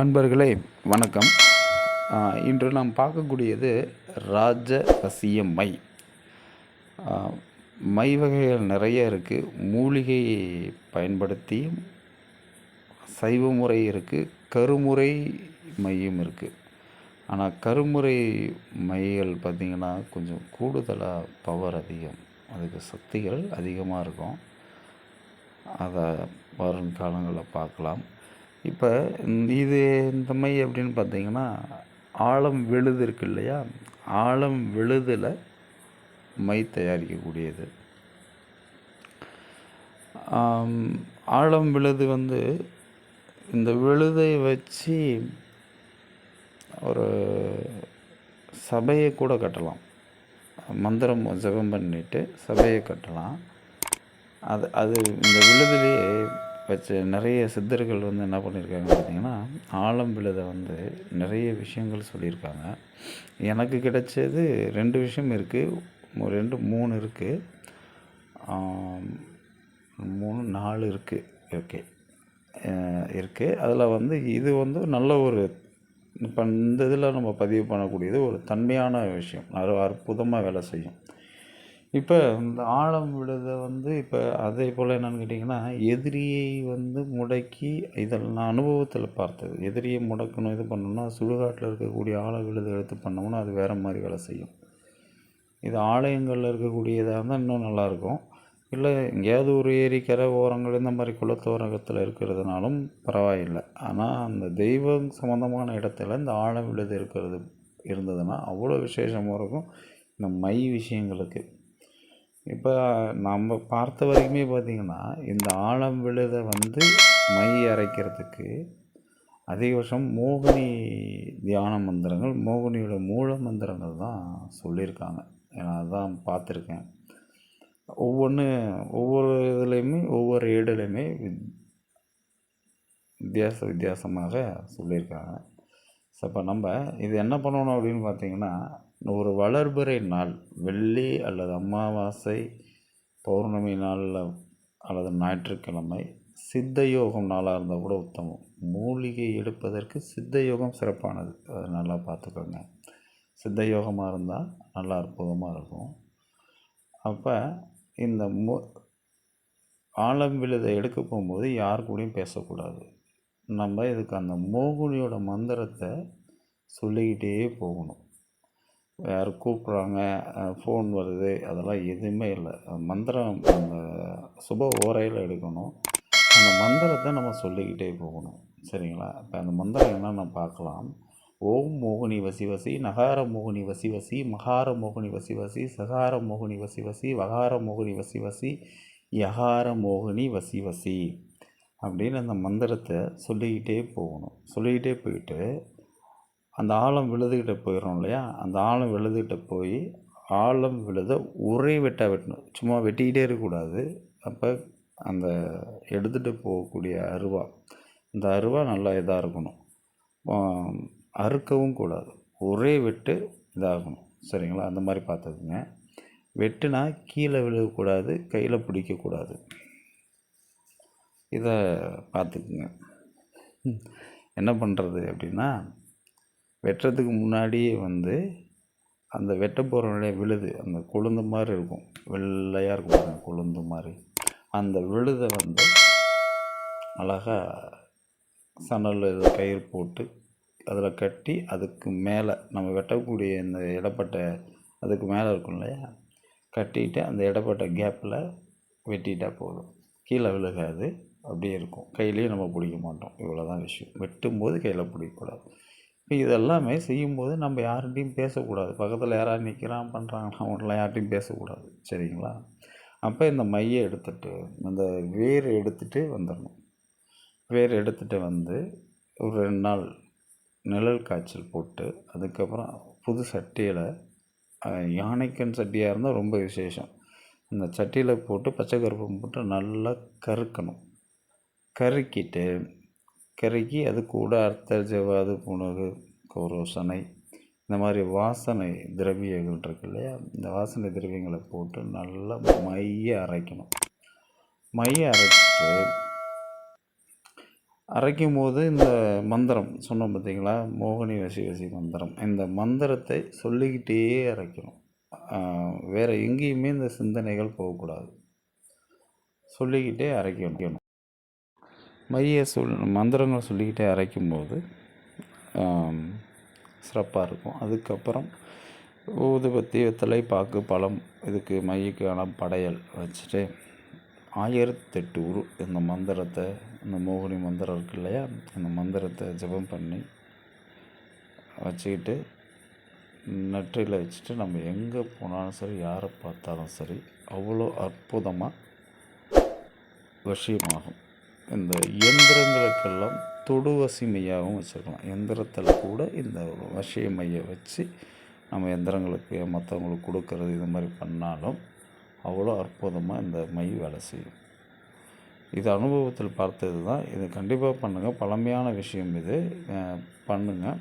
அன்பர்களே வணக்கம். இன்று நாம் பார்க்கக்கூடியது ராஜ ரசிய மை மை வகைகள் நிறைய இருக்குது மூலிகையை பயன்படுத்தி சைவ முறை இருக்குது கருமுறை மையும் இருக்குது ஆனால் கருமுறை மைகள் பார்த்திங்கன்னா கொஞ்சம் கூடுதலாக பவர் அதிகம். அதுக்கு சக்திகள் அதிகமாக இருக்கும். அதை வரும் காலங்களில் பார்க்கலாம். இப்போ இது இந்த மை அப்படின்னு பார்த்தீங்கன்னா ஆழம் விழுது இருக்கு இல்லையா? ஆழம் விழுதில் மை தயாரிக்கக்கூடியது. ஆழம் விழுது வந்து இந்த விழுதை வச்சு ஒரு சபையை கூட கட்டலாம். மந்திரம் ஜெபம் பண்ணிட்டு சபையை கட்டலாம். அது அது இந்த விழுதுலேயே வச்ச நிறைய சித்தர்கள் வந்து என்ன பண்ணியிருக்காங்க பார்த்தீங்கன்னா ஆலம்பிளதை வந்து நிறைய விஷயங்கள் சொல்லியிருக்காங்க. எனக்கு கிடைச்சது ரெண்டு விஷயம் இருக்குது ரெண்டு மூணு இருக்குது மூணு நாலு இருக்குது ஓகே. இருக்குது அதில் வந்து இது வந்து நல்ல ஒரு இப்போ இந்த இதில் நம்ம பதிவு பண்ணக்கூடியது ஒரு தன்மையான விஷயம். அது அற்புதமாக வேலை செய்யும். இப்போ இந்த ஆழம் விழுத வந்து இப்போ அதே போல் என்னன்னு கேட்டிங்கன்னா எதிரியை வந்து முடக்கி இதில் நான் அனுபவத்தில் பார்த்தது. எதிரியை முடக்கணும் இது பண்ணணும்னா சுடுகாட்டில் இருக்கக்கூடிய ஆழ விழுது எடுத்து பண்ணோம்னா அது வேறு மாதிரி வேலை செய்யும். இது ஆலயங்களில் இருக்கக்கூடியதாக இருந்தால் இன்னும் நல்லாயிருக்கும் இல்லை எங்கேயாவது ஒரு ஏரிக்கரை ஓரங்கள் இந்த மாதிரி குளத்தோரகத்தில் இருக்கிறதுனாலும் பரவாயில்லை. ஆனால் அந்த தெய்வம் சம்மந்தமான இடத்துல இந்த ஆழம் விழுது இருக்கிறது இருந்ததுன்னா அவ்வளோ விசேஷமாக இருக்கும். இந்த மை விஷயங்களுக்கு. இப்போ நம்ம பார்த்த வரைக்குமே பார்த்திங்கன்னா இந்த ஆழம் விழுதை வந்து மை அரைக்கிறதுக்கு அதிகபட்சம் மோகினி தியான மந்திரங்கள் மோகினியோட மூல மந்திரங்கள் தான் சொல்லியிருக்காங்க. நான் அதான் பார்த்துருக்கேன். ஒவ்வொன்று ஒவ்வொரு இதுலேயுமே ஒவ்வொரு ஏடுலையுமே வித்- வித்தியாச வித்தியாசமாக சொல்லியிருக்காங்க. ஸோ இப்போ நம்ம இது என்ன பண்ணணும் அப்படின்னு பார்த்தீங்கன்னா ஒரு வளர்பிறை நாள் வெள்ளி அல்லது அமாவாசை பௌர்ணமி நாளில் அல்லது ஞாயிற்றுக்கிழமை சித்த யோகம் நாளாக இருந்தால் கூட உத்தமம். மூலிகை எடுப்பதற்கு சித்த யோகம் சிறப்பானது. அதை நல்லா பார்த்துக்கோங்க. சித்த யோகமாக இருந்தால் நல்லா அற்புதமாக இருக்கும். அப்போ இந்த மு ஆழம் விழுதை எடுக்க போகும்போது யார் கூடயும் பேசக்கூடாது. நம்ம இதுக்கு அந்த மோகுனியோட மந்திரத்தை சொல்லிக்கிட்டே போகணும். யார் கூப்பிட்றாங்க ஃபோன் வருது அதெல்லாம் எதுவுமே இல்லை. மந்திரம் அந்த சுப ஓரையில் எடுக்கணும். அந்த மந்திரத்தை நம்ம சொல்லிக்கிட்டே போகணும். சரிங்களா? இப்போ அந்த மந்திரம் என்னென்னு பார்க்கலாம். ஓம் மோகினி வசி வசி நகார மோகினி வசி வசி மகார மோகினி வசி வசி சகார மோகினி வசி வசி வகார மோகினி வசி வசி யகார மோகினி வசி வசி அப்படின்னு அந்த மந்திரத்தை சொல்லிக்கிட்டே போகணும். சொல்லிக்கிட்டே போயிட்டு அந்த ஆழம் விழுதுகிட்ட போயிடும் இல்லையா? அந்த ஆழம் விழுதுகிட்ட போய் ஆழம் விழுத ஒரே வெட்டாக வெட்டணும். சும்மா வெட்டிக்கிட்டே இருக்கக்கூடாது. அப்போ அந்த எடுத்துகிட்டு போகக்கூடிய அருவா இந்த அருவா நல்லா இதாக இருக்கணும். அறுக்கவும் கூடாது. ஒரே வெட்டு இதாகணும். சரிங்களா? அந்த மாதிரி பார்த்துக்குங்க. வெட்டுனா கீழே விழுகக்கூடாது கையில் பிடிக்கக்கூடாது. இதை பார்த்துக்குங்க. என்ன பண்ணுறது அப்படின்னா வெட்டுறதுக்கு முன்னாடியே வந்து அந்த வெட்ட போகிற விழுது. அந்த கொழுந்து மாதிரி இருக்கும். வெள்ளையாக இருக்கும் பாருங்கள் கொழுந்து மாதிரி. அந்த விழுதை வந்து அழகாக சணலில் இது கயிறு போட்டு அதில் கட்டி அதுக்கு மேலே நம்ம வெட்டக்கூடிய இந்த இடப்பட்ட அதுக்கு மேலே இருக்கும் இல்லையா? கட்டிட்டு அந்த இடப்பட்ட கேப்பில் வெட்டிட்டா போதும். கீழே விழுகாது. அப்படியே இருக்கும். கையிலேயே நம்ம பிடிக்க மாட்டோம். இவ்வளோ தான் விஷயம். வெட்டும்போது கையில் பிடிக்கக்கூடாது. இதெல்லாமே செய்யும்போது நம்ம யார்கிட்டையும் பேசக்கூடாது. பக்கத்தில் யாராவது நிற்கிறான் பண்ணுறாங்கன்னா அவங்களாம் யார்கிட்டையும் பேசக்கூடாது. சரிங்களா? அப்போ இந்த மையை எடுத்துகிட்டு அந்த வேர் எடுத்துகிட்டு வந்துடணும். வேர் எடுத்துகிட்டு வந்து ஒரு ரெண்டு நாள் நிழல் காய்ச்சல் போட்டு அதுக்கப்புறம் புது சட்டியில் யானைக்கன் சட்டியாக இருந்தால் ரொம்ப விசேஷம். அந்த சட்டியில் போட்டு பச்சை கருப்பம் போட்டு நல்லா கருக்கணும். கருக்கிட்டு கருகி அது கூட அர்த்த ஜவாது புனகு கோரோசனை இந்த மாதிரி வாசனை திரவியங்கள் இருக்கு இல்லையா? இந்த வாசனை திரவியங்களை போட்டு நல்லா மைய அரைக்கணும். மைய அரைச்சிட்டு அரைக்கும் போது இந்த மந்திரம் சொன்னோம் பார்த்தீங்களா? மோகினி வசி வசி மந்திரம். இந்த மந்திரத்தை சொல்லிக்கிட்டே அரைக்கணும். வேறு எங்கேயுமே இந்த சிந்தனைகள் போகக்கூடாது. சொல்லிக்கிட்டே அரைக்கணும். மைய சொல் மந்திரங்கள் சொல்லிக்கிட்டே அரைக்கும்போது சிறப்பாக இருக்கும். அதுக்கப்புறம் ஊதுபத்தி வெத்தலை பாக்கு பழம் இதுக்கு மையக்கான படையல் வச்சுட்டு ஆயிரத்தெட்டு உரு இந்த மந்திரத்தை இந்த மோகினி மந்திரம் இருக்கு இல்லையா இந்த மந்திரத்தை ஜெபம் பண்ணி வச்சுக்கிட்டு நெற்றியில் வச்சுட்டு நம்ம எங்கே போனாலும் சரி யாரை பார்த்தாலும் சரி அவ்வளோ அற்புதமாக விஷயமாகும். இந்த எந்திரங்களுக்கெல்லாம் தொடு வசிமையாகவும் வச்சுருக்கலாம். எந்திரத்தில் கூட இந்த வசிய மையை வச்சு நம்ம எந்திரங்களுக்கு மற்றவங்களுக்கு கொடுக்கறது இது மாதிரி பண்ணாலும் அவ்வளோ அற்புதமாக இந்த மை வேலை செய்யும். இது அனுபவத்தில் பார்த்தது தான். இது கண்டிப்பாக பண்ணுங்கள் பழமையான விஷயம் இது. பண்ணுங்கள்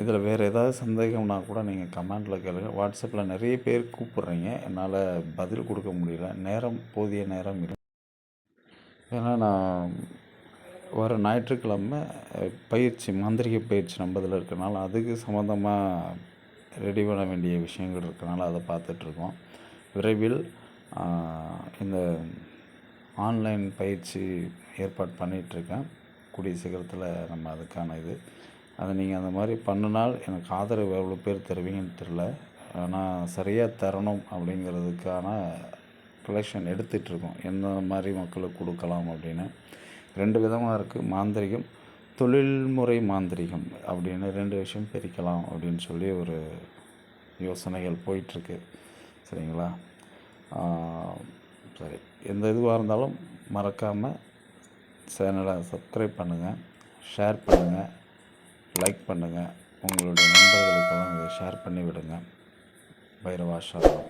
இதில் வேறு ஏதாவது சந்தேகம்னா கூட நீங்கள் கமெண்டில் கேளுங்கள் வாட்ஸ்அப்பில் நிறைய பேர் கூப்பிட்றீங்க. என்னால் பதில் கொடுக்க முடியல. நேரம் போதிய நேரம் இல்லை. ஏன்னா நான் வர ஞாயிற்றுக்கிழமை பயிற்சி மாந்திரிக பயிற்சி நம்பதில் இருக்கிறனால இருக்கனால அதுக்கு சம்மந்தமாக ரெடி பண்ண வேண்டிய விஷயங்கள் இருக்கனால அதை பார்த்துட்ருக்கோம். விரைவில் இந்த ஆன்லைன் பயிற்சி ஏற்பாடு பண்ணிகிட்ருக்கேன். கூடிய சீக்கிரத்தில் நம்ம அதுக்கான இது. அதை நீங்கள் அந்த மாதிரி பண்ணினால் எனக்கு ஆதரவு எவ்வளோ பேர் தருவீங்கன்னு தெரில ஆனால் சரியாக தரணும் அப்படிங்கிறதுக்கான கலெக்ஷன் எடுத்துகிட்ருக்கோம் எந்த மாதிரி மக்களுக்கு கொடுக்கலாம் அப்படின்னு. ரெண்டு விதமாக இருக்குது மாந்திரிகம் தொழில்முறை மாந்திரிகம் அப்படின்னு ரெண்டு விஷயம் பிரிக்கலாம் அப்படின்னு சொல்லி ஒரு யோசனைகள் போயிட்டுருக்கு சரிங்களா? சரி. எந்த இதுவாக இருந்தாலும் மறக்காமல் சேனலை சப்ஸ்கிரைப் பண்ணுங்கள் ஷேர் பண்ணுங்கள் லைக் பண்ணுங்கள் உங்களுடைய நண்பர்களுக்கெல்லாம் இதை ஷேர் பண்ணி விடுங்க பைரவா சரணம்